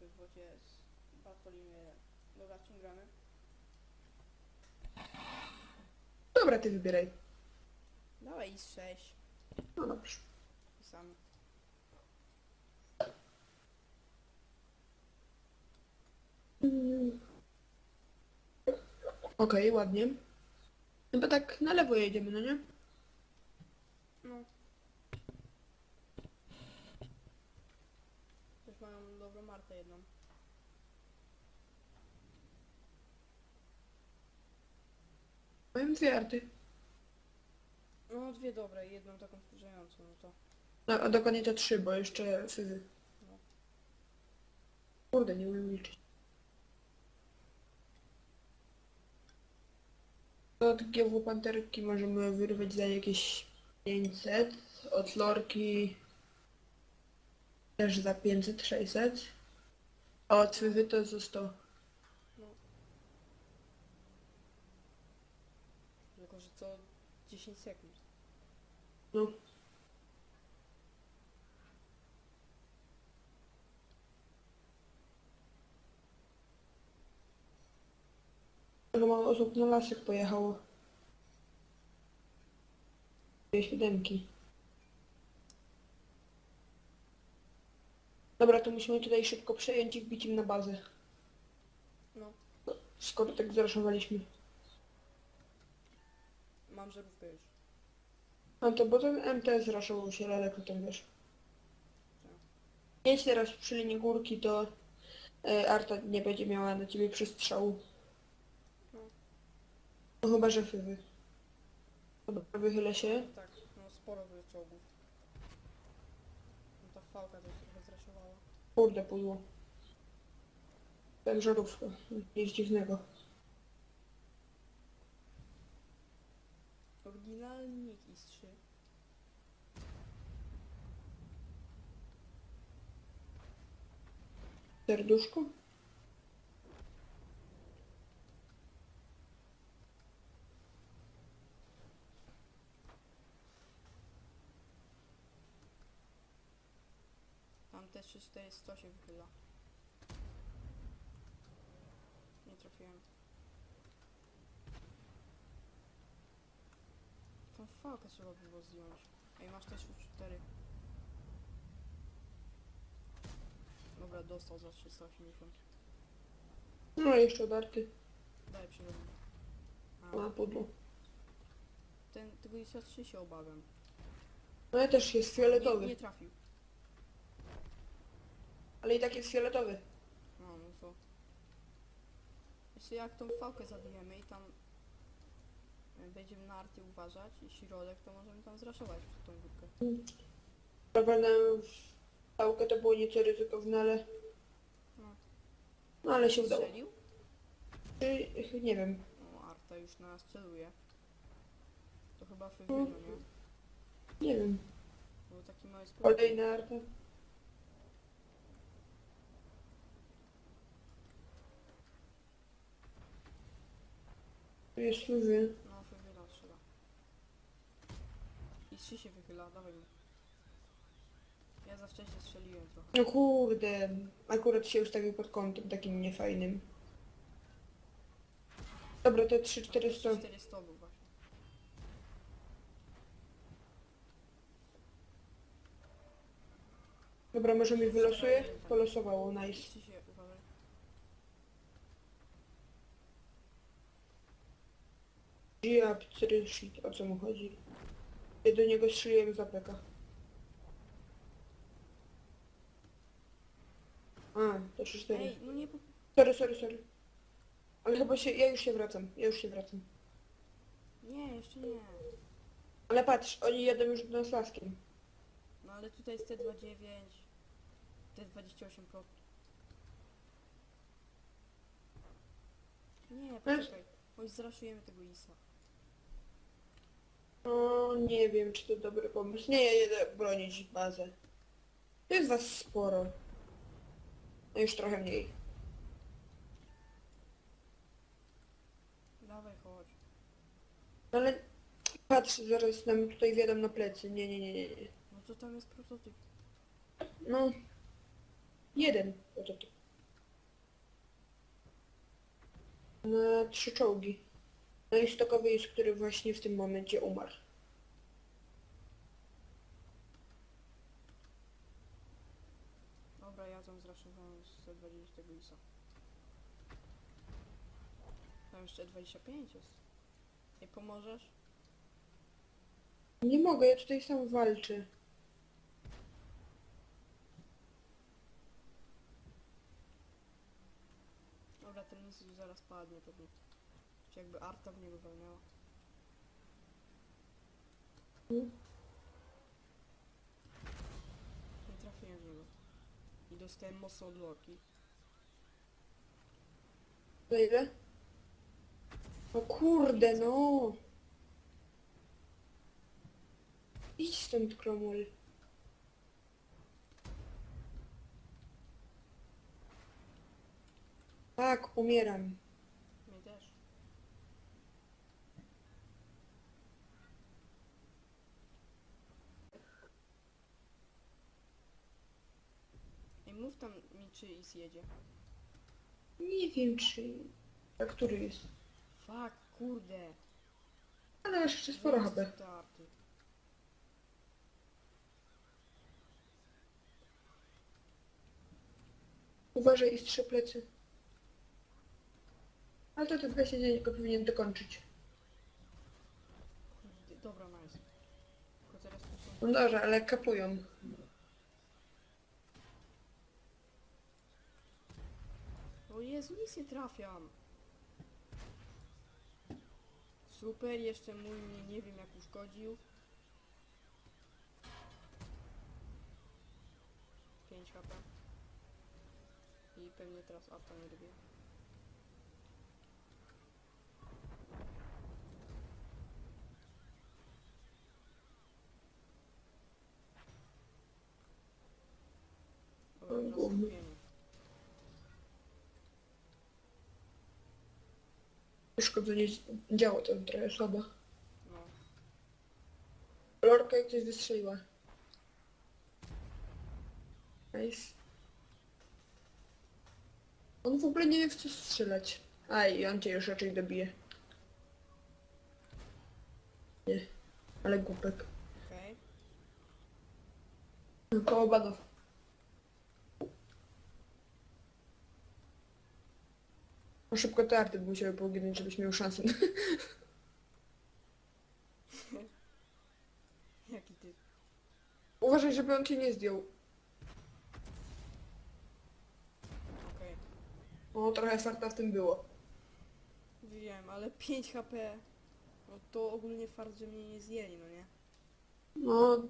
w wodzie z Bartolimirem. Dobra, czym gramy? Dobra, ty wybieraj. Dawaj i z 6. No dobrze. Pisamy. Mm. Okej, ładnie. Chyba tak na lewo jedziemy, no nie? No. Też mają dobrą martę jedną. Powiem dwie arty. No dwie dobre i jedną taką wkurzającą, no to. No, a dokładnie te trzy, bo jeszcze fyzy. No. Kurde, nie umiem liczyć. Od GW Panterki możemy wyrwać za jakieś 500. Od Lorki też za 500-600. A od Fywy to za 100. No. Tylko, że co 10 sekund. No. Że mało osób na lasek pojechało. Dwie siódemki. Dobra, to musimy tutaj szybko przejąć i wbić im na bazę. No. Skoro tak zraszowaliśmy. Mam żarówkę już. No to bo ten MTS raszował się daleko, tam wiesz. Jedź teraz przy linii górki, to e, Arta nie będzie miała na ciebie przestrzału. No. No chyba, że fywy. Dobra, wychylę się. Tak, no sporo czołgów. No ta fałka też trochę zraszowała. Kurde, pudło. Ten żarówka. Nic dziwnego. IS-3. Serduszko? Tam też 400 się wychyla. Nie trafiłem. Tą fałkę trzeba było zdjąć. Ej, masz też 4. Dobra, dostał za 380. No jeszcze odarty. Daj przyrobić. A, pudło. Ten, tego 3 się obawiam. No ja też jest fioletowy. Nie, nie trafił. Ale i tak jest fioletowy. No, no to... Jeszcze jak tą fałkę zabijemy i tam będziemy na arty uważać i środek, to możemy tam zraszować przed tą górkę. Prawda, pałkę to było nieco ryzykowne, ale... No. No ale się udało. Strzelił? Czy, nie wiem. No, arta już na nas celuje. To chyba Fywino, nie? Nie wiem. Był taki mały spokój. Kolejna arta. Tu jest fywy. No, Fywino strzela. I trzy się wychyla, dawaj mu. Ja za wcześnie strzeliłem trochę. No kurde, akurat się ustawił pod kątem takim niefajnym. Dobra, te 3400. 400 był właśnie. Dobra, może mi wylosuje? Polosowało, nice. Trzy się, uważaj. Shit, o co mu chodzi? Ja do niego strzeliłem z apeka. A, to 3-4. Ej, no nie... po- Sorry, sorry, sorry. Ale chyba się, ja już się wracam, ja już się wracam. Nie, jeszcze nie. Ale patrz, oni jadą już do nas laskiem. No ale tutaj jest T29, T28 Pro. Nie, poczekaj. Chodź zraszujemy tego ISA. O, nie wiem, czy to dobry pomysł. Nie, ja jedę bronić bazę. To jest was sporo. No już trochę mniej. Dawaj, chodź. No Ale patrz, zaraz nam tutaj wjadą na plecy. Nie, nie, nie, nie, nie. No to tam jest prototyp. No, Jeden prototyp. Na trzy czołgi. No i stokowy jest, który właśnie w tym momencie umarł. Dobra, ja tam zraszowałem z 20 isa. Tam jeszcze 25 jest. Nie pomożesz? Nie mogę, ja tutaj sam walczę. Dobra, ten nic zaraz padnie pewnie. Jakby Arta w niego walnęła. Mm. Nie trafiłem w niego. I dostałem mocno od Loki. Za ile? O kurde, no! Idź stąd, Kromul. Tak, umieram. Mnie też. Ej, mów tam mi czy Is jedzie. Nie wiem, czy... A który jest? Fuck, kurde. Ale masz jeszcze sporo Wrócę HP. Uważaj i strze plecy. Ale to ten 29 go powinien dokończyć. Kurde, dobra, nice. Tylko teraz tu są... No dobrze, ale kapują. Jezu, nic nie trafiam. Super, jeszcze mój mnie nie wiem jak uszkodził. 5 HP. I pewnie teraz Arta nie dobije. Dobra, Uszkodzenie działo to trochę słabo. No. Lorka jak coś wystrzeliła. Nice. On w ogóle nie wie w co strzelać. Aj, i on cię już raczej dobije. Nie, ale głupek. Okej. Koło banów. No szybko te arty by musiały poginąć, żebyś miał szansę. Jaki ty? Uważaj, żeby on cię nie zdjął. Okej. O, trochę farta w tym było. Wiem, ale 5 HP. No to ogólnie fart, że mnie nie zjęli, no nie? No,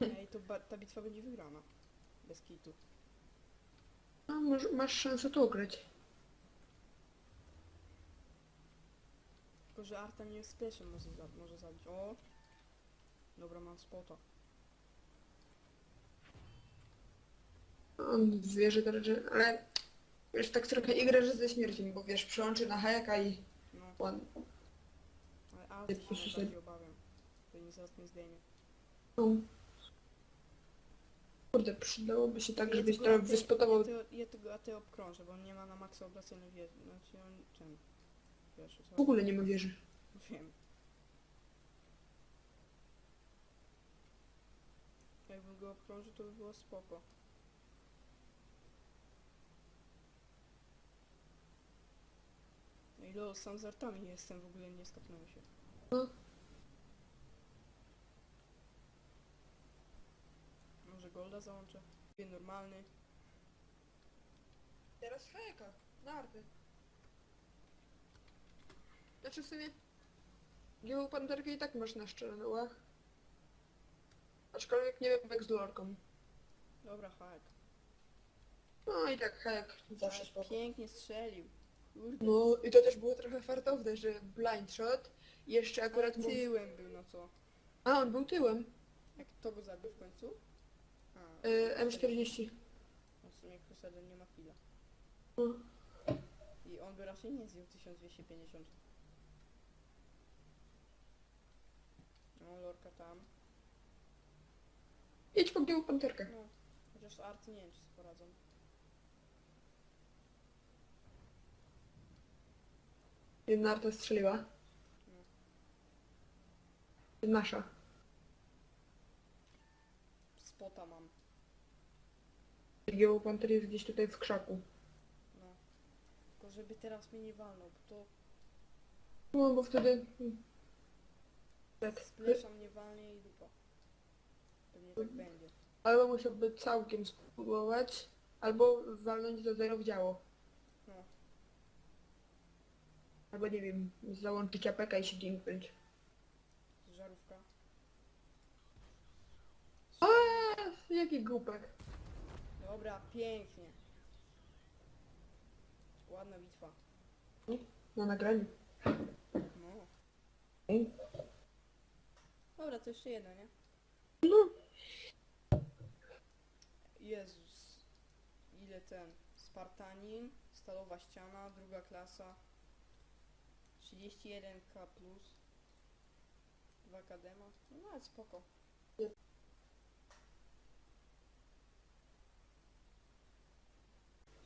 Ej, to ba- ta bitwa będzie wygrana. Bez kitu. a może masz szansę to ograć. Tylko, że Arta mnie splesze może, za- może zabić. O! Dobra, mam spota. On teraz, że... Ale... Wiesz, tak trochę igrasz ze śmiercią, bo wiesz, przełączy na hajaka i... No, On... ale Arty się obawiam. To nie zaraz mnie zdejmie. No. Kurde, przydałoby się tak, żebyś tego trochę AT wyspotował... Ja, tego- ja tego AT obkrążę, bo on nie ma na maksa obracania wieży. Znaczy on... czym? Wiesz, W co? ogóle nie ma wieży. Wiem. Jakbym go obkrążył, to by było spoko. No i lol, sam z artami jestem, w ogóle nie skapnąłem się. No. Może golda załączę? Wie normalny. Teraz hajaka, na arty. Znaczy w sumie... Białą panterkę i tak masz na szczelach. Aczkolwiek nie wiem jak z lorką. Dobra, hak. No i tak hajak zawsze Ale spoko. Pięknie strzelił. Kurde. No i to też było trochę fartowne, że blind shot i jeszcze Ale akurat mu... tyłem był, no co? A, on był tyłem. Jak to go zabił w końcu? Y, M40. No w sumie Crusader nie ma chwila. No. I on by raczej nie zjął 1250. No, lorka tam. Idź po białą panterkę. No, chociaż arty nie wiem, czy sobie poradzą. Jedna arta strzeliła. No. Nasza. Spota mam. Białą panter jest gdzieś tutaj w krzaku. No. Tylko żeby teraz mnie nie walnął, bo to No bo wtedy... Tak. splesza mnie walnie i dupa. Pewnie tak będzie. Albo musiałby całkiem spróbować, albo walnąć do zero w działo. No. Albo nie wiem, załączyć apeka i się dzięknąć. Żarówka. A, jaki głupek. Dobra, pięknie. Ładna bitwa. Na nagraniu. No. Dobra, to jeszcze jedna, nie? No, Jezus. Ile ten? Spartanin, stalowa ściana, druga klasa. 31k plus. 2 kadema. No ale spoko.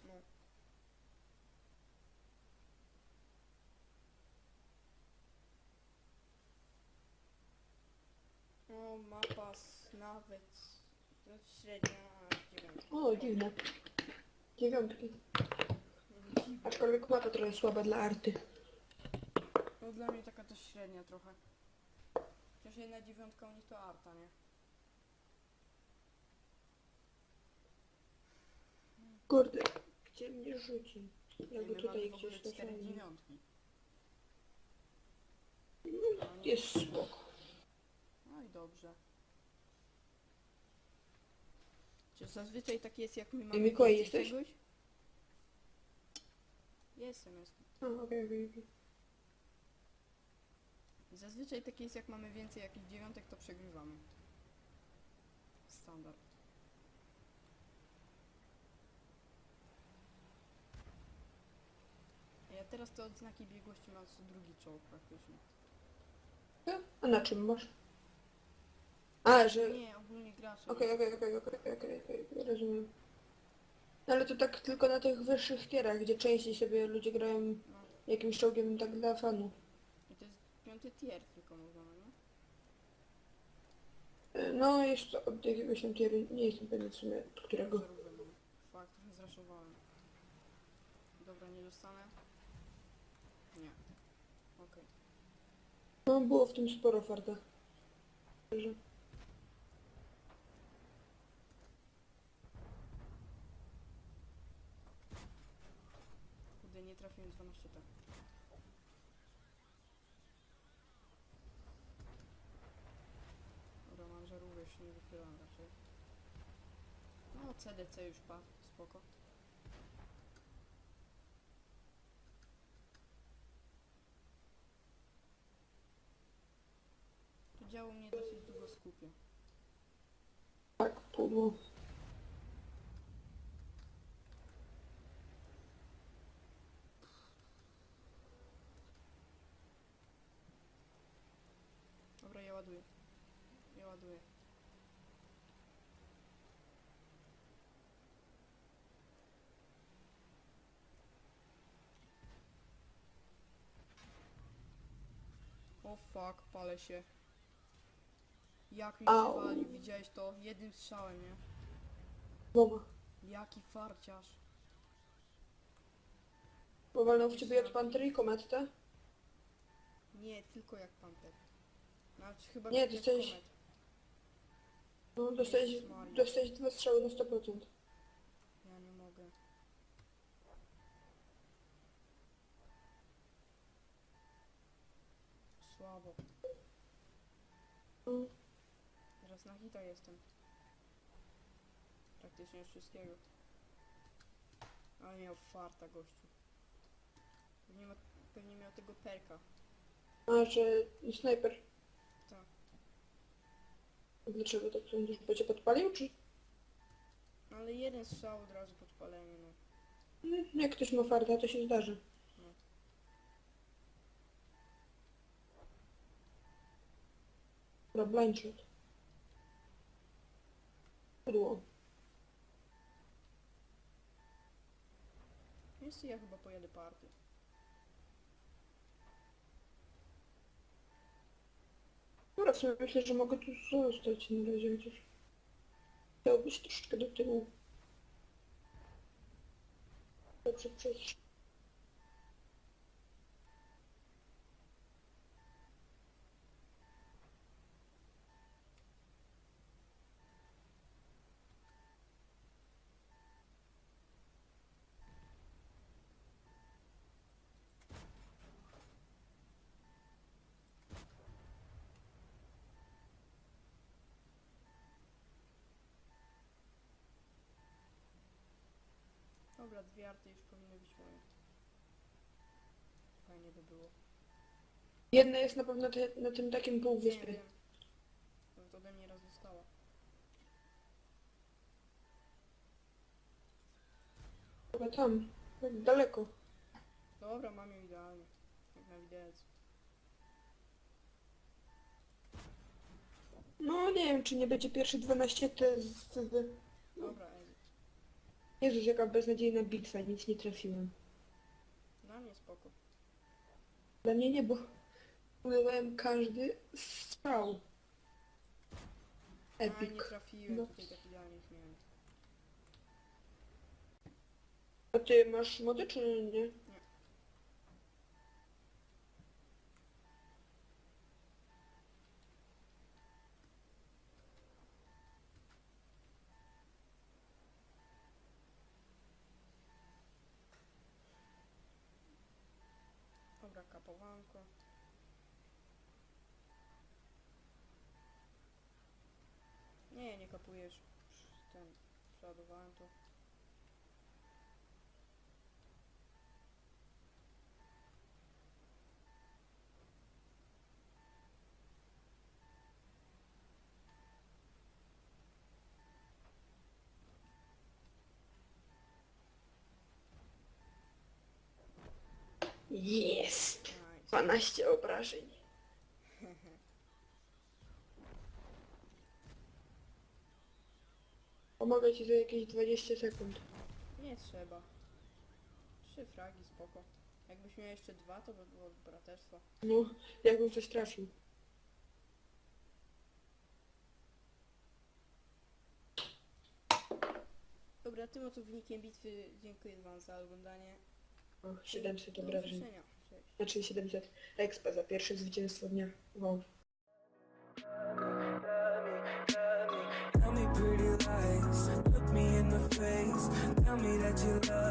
No. No, mapa s- nawet no, średnia dziewiątka. o dziwne. Dziewiątki. Aczkolwiek mapa trochę słaba dla arty. No dla mnie taka też średnia trochę. Chociaż jedna dziewiątka u nich to arta, nie? Kurde, gdzie mnie rzuci? Jakby my tutaj w ogóle gdzieś cztery dziewiątki. Jest spoko. Dobrze. Czy zazwyczaj tak jest jak my mamy Mikołaj, więcej jesteś? czegoś? Jestem, jestem. A, okej, okej, okej. Zazwyczaj tak jest jak mamy więcej jakichś dziewiątek to przegrywamy. Standard. A Ja teraz te odznaki biegłości mam co drugi czołg praktycznie. A, A na czym masz? A, że... Nie, ogólnie gracze. Okej, okej, okej, okej, okej, okej, okej, rozumiem. No ale to tak tylko na tych wyższych tierach, gdzie częściej sobie ludzie grają No. jakimś czołgiem tak dla fanu. I to jest piąty tier tylko można, no? E, No to od jakiegoś tam tieru, nie jestem pewien w sumie od którego. Żarówkę mam. Fakt, trochę zraszowałem. Dobra, nie dostanę? Nie. Okej. No było w tym sporo farta. Że... Kurde, nie trafiłem 12 tak. Dobra, mam żarówkę, już nie wychylam raczej. No, CDC już pa, spoko. To działo mnie dosyć długo skupia. Tak, pudło. Dobra, ja ładuję. Ładuję. O fuck, palę się. Jak mi się Au. wali, widziałeś to? Jednym strzałem, nie? Mama. Jaki farciarz. Powalnął w ciebie od Pantery i kometę? Nie, tylko jak panter. Nawet chyba Nie, jak dostałeś- komet. No dostałeś, Jezus Maria. dostałeś dwa strzały na 100%. Ja nie mogę. Słabo. Mm. Teraz na hita jestem. Praktycznie z wszystkiego. Ale miał farta gościu. Pewnie, ma, pewnie miał tego perka. A, że snajper. Dlaczego tak sądzisz? Bo cię podpalił, czy? No ale jeden strzał od razu podpalenie, no. Mm, Jak ktoś ma farta, to się zdarzy. No. Dobra, blind shot. padło. Jeszcze ja chyba pojadę party. Dobra, w sumie myślę, że mogę tu zostać na razie, chociaż chciał być troszeczkę do tyłu. Dobra, dwie arty już powinny być moje. Fajnie by było. Jedna jest na pewno te, na tym takim Nie półwyspie. wiem. Nawet ode mnie raz została. Chyba tam, tak daleko. Dobra, mam ją idealnie. Jak na widelcu. No nie wiem, czy nie będzie pierwszy 12 te z... z- exit. Jezus, jaka beznadziejna bitwa, nic nie trafiłem. Dla mnie spoko. Dla mnie nie, bo udawałem każdy strzał. A, nie Epic. trafiłem, No. tutaj tak idealnie. A ty masz mody czy nie? Dobra, kapowanko. Nie, kapujesz. Ten, przeładowałem to. Jest! Nice. 12 obrażeń. Pomogę ci za jakieś 20 sekund. Nie trzeba. Trzy fragi, spoko. Jakbyś miał jeszcze dwa, to by było braterstwo. No, jakbym coś trafił. Dobra, tym oto wynikiem bitwy dziękuję wam za oglądanie. O, 700 Do obrażeń. usłyszenia. Cześć. Znaczy 700 expa za pierwsze zwycięstwo dnia. Wow. face. Tell me that you love